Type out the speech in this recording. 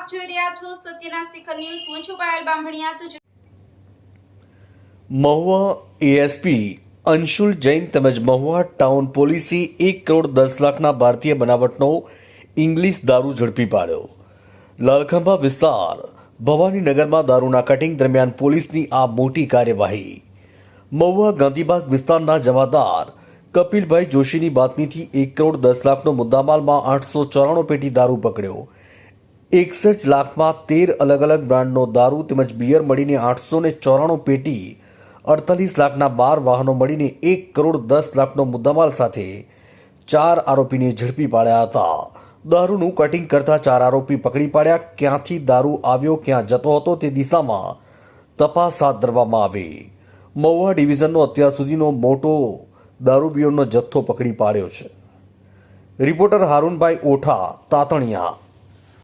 છો સત્યના શિખર ન્યૂઝ. હું છું પાયલ બામભણિયા તો મહુવા એએસપી અંશુલ જૈન તેમજ મહુવા ટાઉન પોલીસે એક કરોડ દસ લાખના ભારતીય બનાવટનો ઇંગ્લિશ દારૂ ઝડપી પાડ્યો. લાલખંભા વિસ્તાર ભવાનીનગરમાં દારૂના કટિંગ દરમિયાન પોલીસની આ મોટી કાર્યવાહી. મહુવા ગાંધીબાગ વિસ્તારના જમાદાર કપિલભાઈ જોશીની બાતમીથી એક કરોડ દસ લાખનો મુદ્દામાલમાં આઠસો ચોરાણું પેટી દારૂ પકડ્યો. એકસઠ લાખમાં તેર અલગ અલગ બ્રાન્ડનો દારૂ તેમજ બિયર મળીને આઠસો ને ચોરાણું પેટી, અડતાલીસ લાખના બાર વાહનો મળીને એક કરોડ દસ લાખનો મુદ્દામાલ સાથે ચાર આરોપીને ઝડપી પાડ્યા હતા. દારૂનું કટિંગ કરતા ચાર આરોપી પકડી પાડ્યા. ક્યાંથી દારૂ આવ્યો, ક્યાં જતો હતો તે દિશામાં તપાસ હાથ ધરવામાં આવી. મહુવા ડિવિઝનનો અત્યાર સુધીનો મોટો દારૂબીઓનો જથ્થો પકડી પાડ્યો છે. રિપોર્ટર હારૂનભાઈ ઓઠા, તાતણિયા.